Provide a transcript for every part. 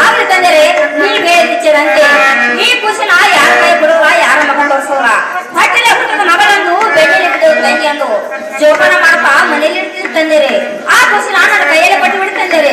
ಆದ್ರೆ ತಂದರೆ ನೀವ್ ಹೇಳಿದಂತೆ ಈ ಪುರುಷನ ಯಾರ ಕೈ ಬಿಡುವ ಯಾರ ಮಗ ತೋರಿಸುವ ಹೊಟ್ಟೆಲೆ ಹುಟ್ಟಿದ ಮಗಳನ್ನು ಬೆಣ್ಣೆಲಿ ಜೋಪಾನ ಮಾಡಪ್ಪ ಮನೆಯಲ್ಲಿ ತಂದರೆ. ಆ ಪುರುಷನ ನನ್ನ ಕೈಯಲ್ಲಿ ಪಟ್ಟು ಬಿಡು ತಂದರೆ.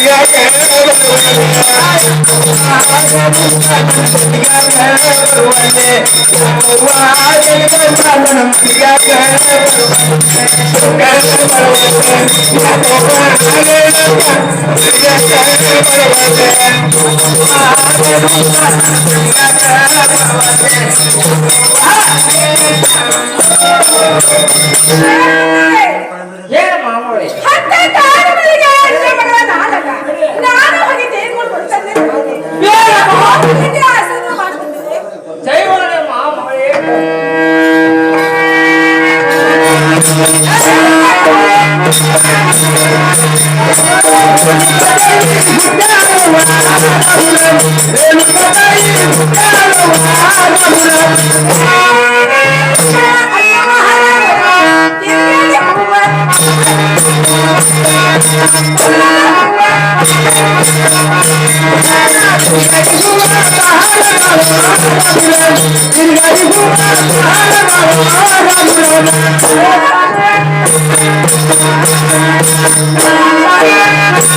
Yeah. Yeah.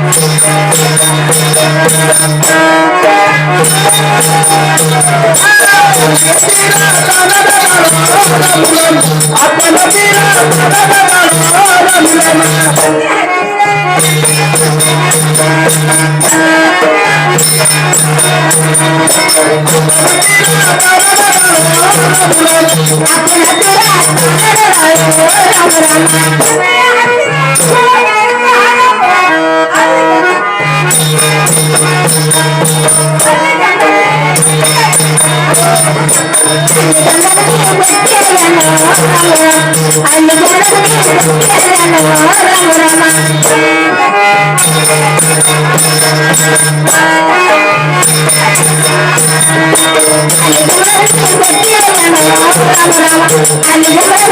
I'm gonna be I'm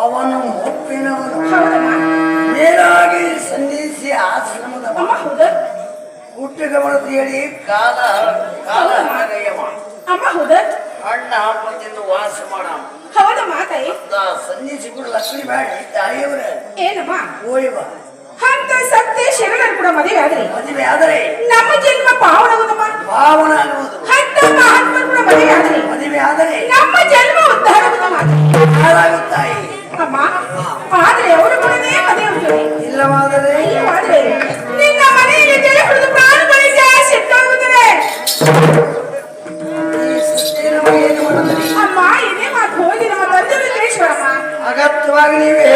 ಅವನು ಒಪ್ಪಿನವನು ಹೌದಮ್ಮ ಮೇಲಾಗಿ ಸಂಧಿಸಿ ಆಶ್ರಮದ ಹುಟ್ಟುಗಮನ ಹೇಳಿ ಕಾಲ ಕಾಲ ಹಾಗಯ್ಯವ ಅಮ್ಮ ಹೌದ? ಅಣ್ಣ ಹಾಕೊಂಡು ವಾಸ ಮಾಡಮ್ಮ ಹೌದ ಮಾತಾಯಿ ಸಂಧಿಸಿಗಳು ಲಕ್ಷ್ಮಿ ಬೇಡಿ ತಾಯಿಯವ್ರ. ಏನಮ್ಮ? ಓಯ್ವ ಅಂತ ಸತ್ಯ ಶರಣರು ಕೂಡ ಮದುವೆ ಆದರೆ ಮದುವೆ ಆದರೆ ನಮ್ಮ ಜನ್ಮ ಪಾವನ ಆಗುವುದು ಅಂತ ಮಹಾತ್ಮರು ಕೂಡ ಮದುವೆ ಆದ್ರಿ ಮದುವೆ ಆದರೆ ನಮ್ಮ ಜನ್ಮ ಉದ್ಧಾರ ಮಾತಾಯಿ ಹಾಳಾಗುತ್ತಾಯಿ ಅಮ್ಮ ಆದ್ರೆ ಅವರು ಕೂಡನೇ ಮದುವೆ ಇಲ್ಲವಾದರೆ ಇಲ್ಲವಾದ್ರೆ ನಿನ್ನ ಮನೆಯಲ್ಲಿ ಜಲ ಕುಡಿದು ಪ್ರಾಣಗಳಿಗೆ ಸಿಟ್ಟಾಗುತ್ತದೆ? ಅಮ್ಮ ಇದೇ ಮಾತು ಹೋಗಿ ನಮ್ಮ ತಿಳಿಸುವಮ್ಮ ಅಗತ್ಯವಾಗಿ ನೀವೇ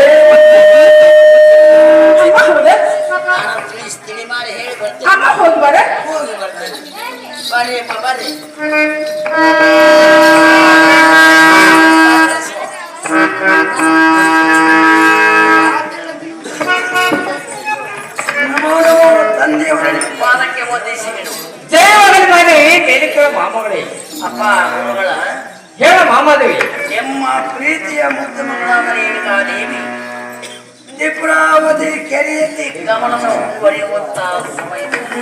ಅಮ್ಮ ಹೋಗಿ ಬರ ಹೋಗಿ ಬರ್ತೀನಿ ಬರ್ರಿ ಅಮ್ಮ ಬರ್ರಿ ನಮೋ ನಮೋ ತಂದೆಯವರ ಪಾದಕ್ಕೆ ವಂದಿಸಿದೆನು ಜಯವಾಗಲಿ ಮಾದೇವಿ ಬೇಡಿಕೆ ಮಾಮಗಳೇ ಅಪ್ಪ ಗುರುಗಳ ಹೇಳ ಮಾಮಾದೇವಿ ನಿಮ್ಮ ಪ್ರೀತಿಯ ಮುದ್ದು ಮಗಳಾದ ರೇಣುಕಾ ದೇವಿ ತ್ರಿಪುರಾವತಿ ಕೆರೆಯಲ್ಲಿ ಗಮನದ ಮುಂದುವರಿಯುವಂತ ಸಮಯದಲ್ಲಿ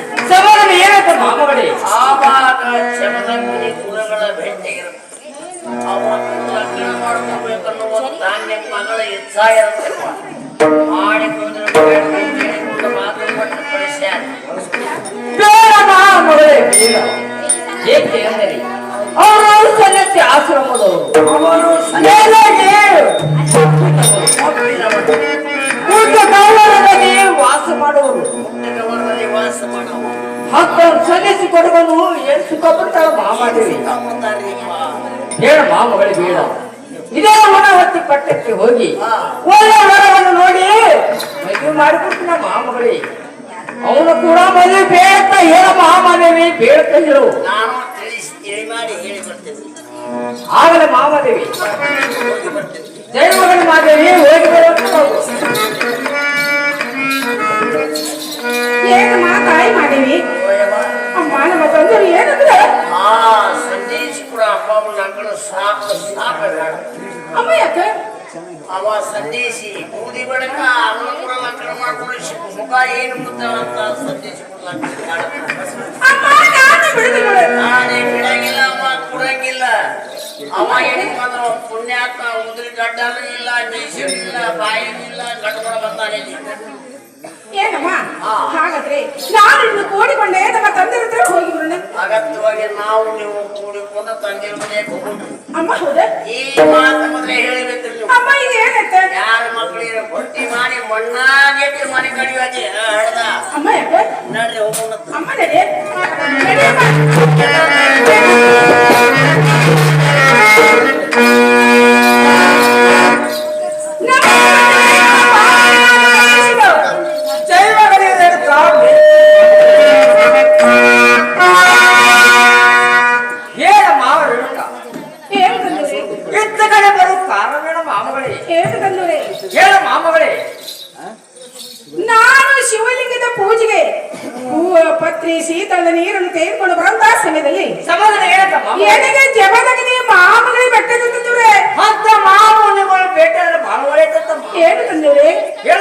ಮಾಮಾದೇವಿ ಬೇಡ ಮಾಮಗಳೇ ಬೇಡ ಇದೇ ವನವತ್ತಿ ಪಟ್ಟಕ್ಕೆ ಹೋಗಿ ಒಳ್ಳೆ ವರವನ್ನು ನೋಡಿ ಮದುವೆ ಮಾಡಿಕೊಡ್ತೀನ ಮಾಮಗಳೇ ಅವನು ಕೂಡ ಮದುವೆ ಬೇಡ ಹೇಳ ಮಾಮಾದೇವಿ ಬೇಡ ಹೇಳು ನಾನು ತಿಳಿ ಮಾಡಿ ಹೇಳಿ ಬರ್ತೇನೆ. ಆಗಲೇ ಮಾಮಾದೇವಿ. ಹೋಗಿ ಬರೋದು ಏನು ಮಾತಾಯಿ ಮಾದೇವಿ? ನಮ್ಮ ತೊಂದರೆ ಏನಂದ್ರೆ ಸಂಜೀಶ್ಪುರ ಅಪ್ಪ ಅಂಕಲು ಸಾಕ ಸಾಕ ಅಮ್ಮ ಯಾಕೆ ಅವ ಸಂದೇಶಿ ಕೂದಿ ಬಳಿಕ ಅವನ ಕೂಡ ಲಂಕಣ ಮಾಡ್ಕೊಂಡು ಮುಖ ಏನು ಮುದ್ದಾವಂತ ಸಂದೇಶಿ ನಾನೇ ಬಿಡಂಗಿಲ್ಲ ಅವ ಕೊಡಂಗಿಲ್ಲ ಅವ ಏನಕ್ಕೆ ಬಂದವ ಪುಣ್ಯಾತ್ಮ ಉದ್ರಿ ಗಡ್ಡನೂ ಇಲ್ಲ ಮೀಸಲು ಇಲ್ಲ ಬಾಯಿನಿಲ್ಲ ಗಡ್ಡ ಬಂದಾನೆ ಏನಮ್ಮ ಹಾಗಾದ್ರೆ ನಾನು ಇನ್ನು ಕೋಡಿಕೊಂಡೆ ಅಗತ್ಯವಾಗಿ ನಾವು ನೀವು ಕೂಡಿಕೊಂಡು ತಂದೆ ಮನೆಗೆ ಹೋಗುದು ಅಮ್ಮ ಹೌದಾ ಈ ಮಾತು ಮೊದಲೇ ಹೇಳಿಬೇಕು ನೀವು ಅಮ್ಮ ಈಗ ಏನಂತ ಯಾರ ಮಕ್ಕಳಿಗೆ ಹೊಟ್ಟಿ ಮಾಡಿ ಮಣ್ಣಾಗೆಟ್ಟಿ ಮನೆ ಕಡಿಯೋದಿ ಹಡ್ದ ಅಮ್ಮ ಯಾಕೆ ನಡ್ರಿ ಹೋಗೋಣ ಅಮ್ಮ ನಡೆ ಪತ್ರಿ ಶೀತಳ ನೀರನ್ನು ತೆಗೆದುಕೊಂಡು ಬರುವಂತಹ ಸಮಯದಲ್ಲಿ? ಸಮಾಧಾನ ಹೇಳಕ್ಕ ಮಾಮ. ಎನಗೆ ಜಮದಗನಿ ಮಾಮಗಳಿಗೆ ಬೆಟ್ಟದ ತಂದೂರೆ? ಅಂತ ಭೇಟಿ ಆದ್ರೆ ಬಹಳ ಒಳ್ಳೆಯದಂತ ಏನು ತಂದೂರಿ? ಹೇಳ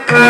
Uh -huh.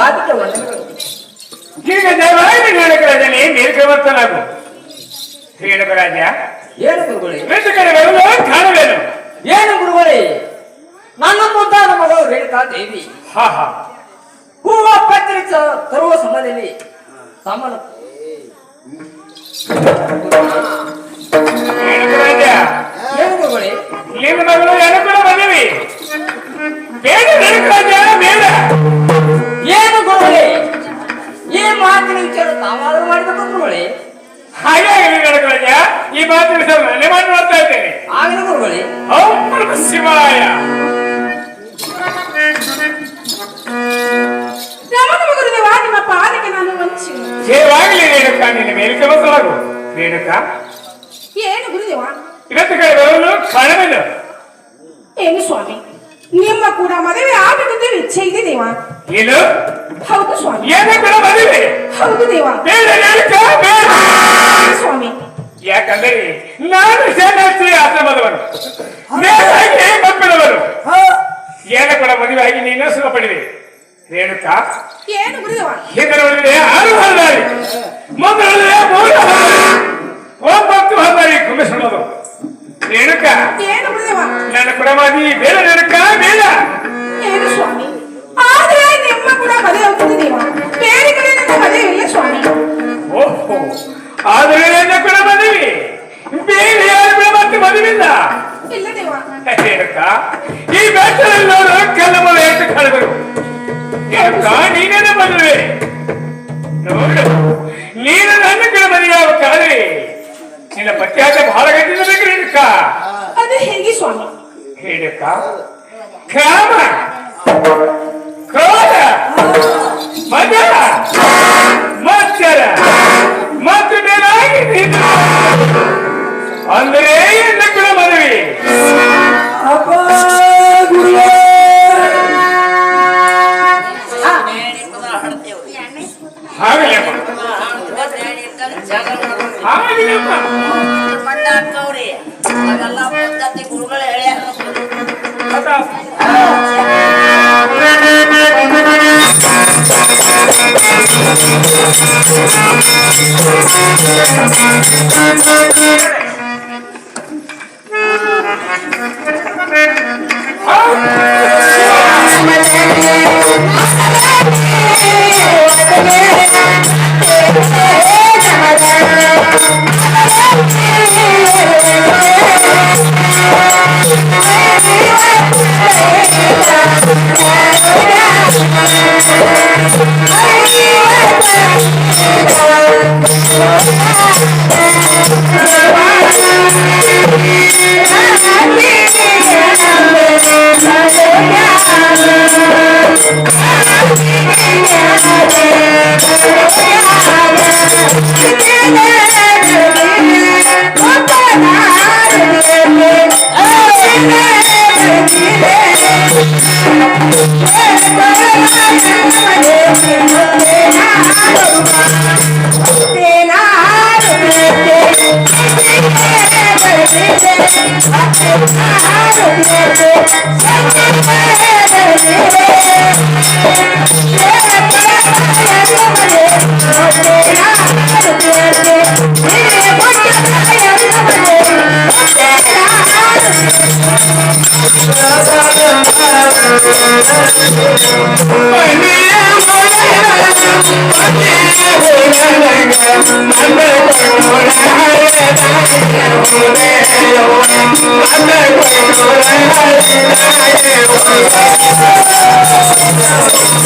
ನಿಮ್ಮ ಪಾದಕ್ಕೆ ವಂದನೆಗಳು ಈಗ ದಯವಾಗಿ ರೇಣುಕರಾಜನೇ ದೀರ್ಘವರ್ತನಾಗು ರೇಣುಕರಾಜ ಏನು ಗುರುಗಳೇ ವೇಷಕರಗಳು ಕಾಣವೇನು ಏನು ಗುರುಗಳೇ ನನ್ನ ಮುದ್ದಾದ ಮಗಳು ರೇಣುಕಾ ದೇವಿ ಹಾ ಹಾ ಹೂವ ಪತ್ರಿ ತ- ತರುವ ಸಮಯದಲ್ಲಿ ತಮ್ಮನ ರೇಣುಕರಾಜ ಏನು ಗುರುಗಳೇ ನಿನ್ನ ಮಗಳು ಎನಕುಲ ಮದುವೆ ಬೇಡ ರೇಣುಕರಾಜ ಮಾತಿನ ವಿಚಾರ ತಾವಾದರೂ ಮಾಡಬೇಕು ಗುರುಗಳೇ ಹಾಗಾಗಿ ರೇಣುಕರಾಜ ಈ ಮಾತು ವಿಷಯ ನಾನೇ ಮಾಡಿ ನೋಡ್ತಾ ಇದ್ದೇನೆ ಆಗಲಿ ಗುರುಗಳೇ ಓಂ ನಮಃ ಶಿವಾಯ ನಮನ ಗುರುದೇವ ನಿಮ್ಮ ಪಾದಕ್ಕೆ ನಾನು ವಂಚಿ ಜಯವಾಗಲಿ ರೇಣುಕ ನಿನ್ನ ಮೇಲೆ ಕಮಸಲಾಗು ರೇಣುಕ ಏನು ಗುರುದೇವ ಇವತ್ತು ಕಳೆದವನು ಕಾಣವೇನು ಏನು ಸ್ವಾಮಿ ನಿಮ್ಮ ಕೂಡ ಮದುವೆ ಆಗಬೇಕಂತ ಇಚ್ಛೆ ಇದೆ ದೇವ. ಏನು? ಹೌದು ಸ್ವಾಮಿ. ಏನೇ ಬೇಡ ಮದುವೆ? ಹೌದು ದೇವ. ಬೇಡ ಬೇಡ ಸ್ವಾಮಿ. ಯಾಕಂದ್ರೆ ನಾನು ಸೇನಾಶ್ರೀ ಆಶ್ರಮದವನು. ನೇರಾಗಿ ಮಕ್ಕಳವರು ಏನ ಕೂಡ ಮದುವೆಯಾಗಿ ನೀನು ಸುಖ ಪಡಿವೆ ರೇಣುಕಾ. ಏನು ಗುರುದೇವ? ಹಿಂದಿನೊಳಗೆ ಆರು ಹಲ್ಲಾರಿ ಮೂರು ಹಲ್ಲಾರಿ ಒಂಬತ್ತು ಹಲ್ಲಾರಿ ಕುಂಬಿಸೋದು ರೇಣುಕ ಏನು ಗುರುದೇವ ಮದಿ ಬೇಡ ರೇಣುಕ ಬೇಡ. ಏನು ಸ್ವಾಮಿ? ಆದ್ರೆ ನಿಮ್ಮ ಕೂಡ ಮದುವೆ ಆಗುತ್ತದೆ ದೇವ ಬೇರೆ ಕಡೆ ನನ್ನ ಇಲ್ಲ ಸ್ವಾಮಿ. ಓಹೋ ಆದರೆ ನನ್ನ ಕೂಡ ಮದುವೆ. ಬೇರೆ ಯಾರು ಕೂಡ ಮತ್ತೆ ಇಲ್ಲ ದೇವ. ಈ ಬೆಟ್ಟದಲ್ಲೋರು ಕಲ್ಲಮಲ ಎಷ್ಟು ಕಳೆದರು ನೀನೇನ ಮದುವೆ? ನೋಡು ನೀನು ನನ್ನ ಕೂಡ ಮದುವೆಯಾಗಬೇಕಾದ್ರೆ ನಿನ್ನ ಪತ್ಯಾಗ ಬಹಳ ಗಟ್ಟಿರಬೇಕು ರೇಣುಕ ಅದು ಹೇಗೆ ಸ್ವಾಮಿ? Hedeka. Kamer. Kode. Madame. you.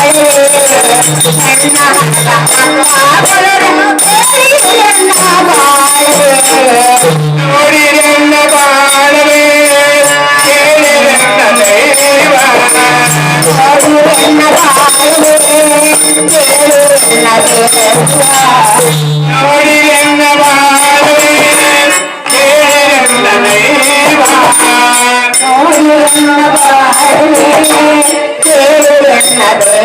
அழகு கண்ணா